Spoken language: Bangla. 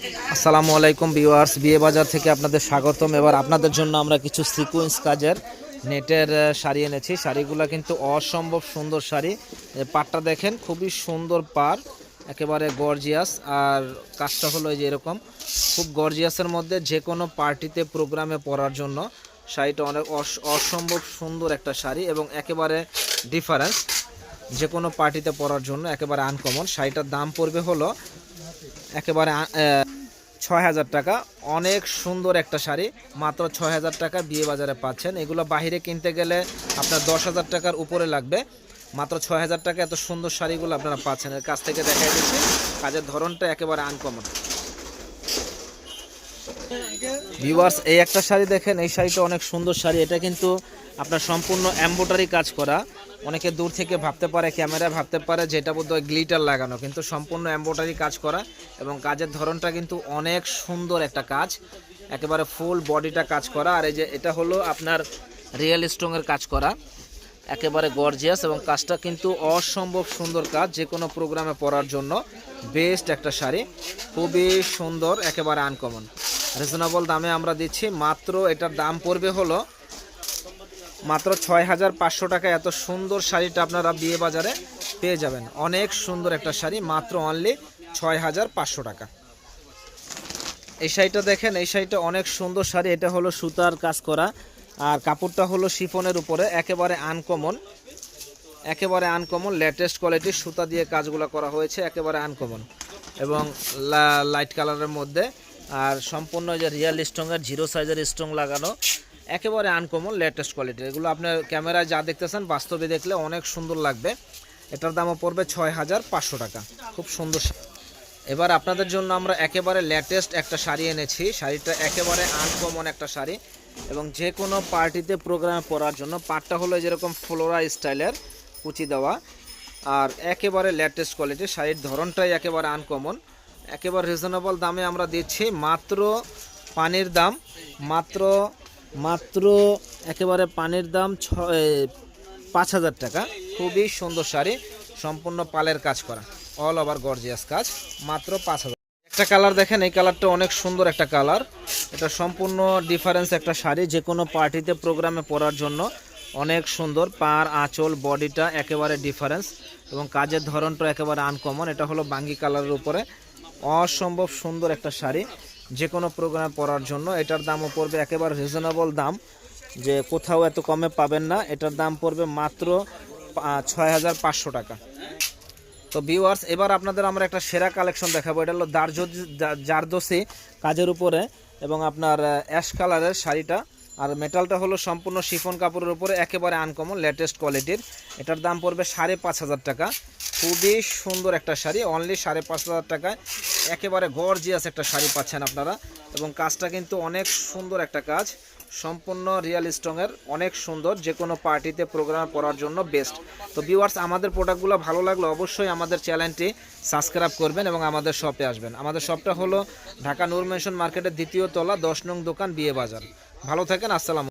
আসসালামু আলাইকুম ভিউয়ার্স, বিয়ে বাজার থেকে আপনাদের স্বাগতম। এবার আপনাদের জন্য আমরা কিছু সিকোয়েন্স কাজের নেটের শাড়ি এনেছি। শাড়িগুলো কিন্তু অসম্ভব সুন্দর শাড়ি। পাটটা দেখেন, খুবই সুন্দর পার একেবারে গর্জিয়াস আর কাজটা হলো যে এরকম, খুব গর্জিয়াসের মধ্যে যে কোনো পার্টিতে, প্রোগ্রামে পরার জন্য শাড়িটা অনেক অস- অসম্ভব সুন্দর একটা শাড়ি এবং একেবারে ডিফারেন্স যে কোনো পার্টিতে পরার জন্য একেবারে আনকমন শাড়িটার দাম পড়বে হলো একেবারে ছয় হাজার টাকা। অনেক সুন্দর একটা শাড়ি, মাত্র ছয় হাজার টাকা বিয়ে বাজারে পাচ্ছেন। এগুলো বাইরে কিনতে গেলে আপনার দশ হাজার টাকার উপরে লাগবে। মাত্র ছয় হাজার টাকা এত সুন্দর শাড়িগুলো আপনারা পাচ্ছেন। এর কাছ থেকে দেখাই দিচ্ছি, কাজের ধরনটা একেবারে আনকমন ভিউয়ার্স এই একটা শাড়ি দেখেন, এই শাড়িটা অনেক সুন্দর শাড়ি। এটা কিন্তু আপনার সম্পূর্ণ এম্বোটারি কাজ করা। অনেকে দূর থেকে ভাবতে পারে, ক্যামেরা ভাবতে পারে যেটা বোধহয় গ্লিটার লাগানো, কিন্তু সম্পূর্ণ এম্বোটারি কাজ করা এবং কাজের ধরনটা কিন্তু অনেক সুন্দর একটা কাজ। একেবারে ফুল বডিটা কাজ করা। আর এই যে এটা হলো আপনার রিয়েল স্ট্রংয়ের কাজ করা। একেবারে গর্জিয়াস এবং কাজটা কিন্তু অসম্ভব সুন্দর কাজ যে কোনো প্রোগ্রামে পরার জন্য। বেস্ট একটা শাড়ি, খুবই সুন্দর, একেবারে আনকমন রিজনেবল দামে আমরা দিচ্ছি, মাত্র এটার দাম পড়বে হলো মাত্র ছয় হাজার পাঁচশো টাকা। এত সুন্দর শাড়িটা আপনারা বিয়ে বাজারে পেয়ে যাবেন। অনেক সুন্দর একটা শাড়ি, মাত্র অনলি ছয় হাজার পাঁচশো টাকা। এই শাড়িটা দেখেন, এই শাড়িটা অনেক সুন্দর শাড়ি। এটা হলো সুতার কাজ করা। আর কাপড়টা হলো শিফনের উপরে, একেবারে আনকমন একেবারে আনকমন লেটেস্ট কোয়ালিটির সুতা দিয়ে কাজগুলো করা হয়েছে, একেবারে আনকমন এবং লাইট কালারের মধ্যে। আর সম্পূর্ণ যে রিয়েল স্ট্রংয়ের জিরো সাইজের স্ট্রং লাগানো। একেবারে আনকমন লেটেস্ট কোয়ালিটির এগুলো আপনার ক্যামেরায় যা দেখতেছেন, বাস্তবে দেখলে অনেক সুন্দর লাগবে। এটার দামও পড়বে ছয় হাজার পাঁচশো টাকা। খুব সুন্দর এবার আপনাদের জন্য আমরা একেবারে লেটেস্ট একটা শাড়ি এনেছি। শাড়িটা একেবারে আনকমন একটা শাড়ি। এবং যে কোনো পার্টিতে প্রোগ্রামে পরার জন্য পাটটা হলো যেরকম ফ্লোরা স্টাইলের কুচি দেওয়া। আর একেবারে লেটেস্ট কোয়ালিটির শাড়ির ধরনটাই একেবারে আনকমন একেবারে রিজনেবল দামে আমরা দিচ্ছি মাত্র পানির দাম, মাত্র মাত্র একেবারে পানির দাম ছ পাঁচ হাজার টাকা। খুবই সুন্দর শাড়ি, সম্পূর্ণ পালের কাজ করা। অল ওভার গর্জিয়াস কাজ, মাত্র পাঁচ হাজার। একটা কালার দেখেন, এই কালারটা অনেক সুন্দর একটা কালার। এটা সম্পূর্ণ ডিফারেন্স একটা শাড়ি, যে কোনো পার্টিতে, প্রোগ্রামে পরার জন্য অনেক সুন্দর। পার আঁচল, বডিটা একেবারে ডিফারেন্স এবং কাজের ধরনটা একেবারে আনকমন এটা হলো বাঙ্গি কালারের উপরে। অসম্ভব সুন্দর একটা শাড়ি। যে কোনো প্রোগ্রামে পরার জন্য। এটার দামও পড়বে একেবারে রিজনেবল দাম, যে কোথাও এত কমে পাবেন না। এটার দাম পড়বে মাত্র ছয় হাজার পাঁচশো টাকা। তো ভিউয়ার্স এবার আপনাদের আমরা একটা সেরা কালেকশন দেখাবো। এটা হলো দার্জ- জারদোসি কাজের উপরে এবং আপনার অ্যাশ কালারের শাড়িটা। আর মেটালটা হলো সম্পূর্ণ শিফন কাপড়ের উপরে, একেবারে আনকমন লেটেস্ট কোয়ালিটির এটার দাম পড়বে সাড়ে পাঁচ হাজার টাকা। খুবই সুন্দর একটা শাড়ি অনলি সাড়ে পাঁচ হাজার টাকায়। একেবারে গর্জিয়াস একটা শাড়ি পাচ্ছেন আপনারা। এবং কাজটা কিন্তু অনেক সুন্দর একটা কাজ। সম্পূর্ণ রিয়েল স্ট্রংয়ের অনেক সুন্দর। যে কোনো পার্টিতে প্রোগ্রাম পড়ার জন্য বেস্ট তো ভিউয়ার্স আমাদের প্রোডাক্টগুলো ভালো লাগলে অবশ্যই আমাদের চ্যানেলটি সাবস্ক্রাইব করবেন এবং আমাদের শপে আসবেন। আমাদের শপটা হলো ঢাকা নূর মেনশন মার্কেটের দ্বিতীয় তলা, দশ নং দোকান বিয়ে বাজার। ভালো থাকেন, আসসালাম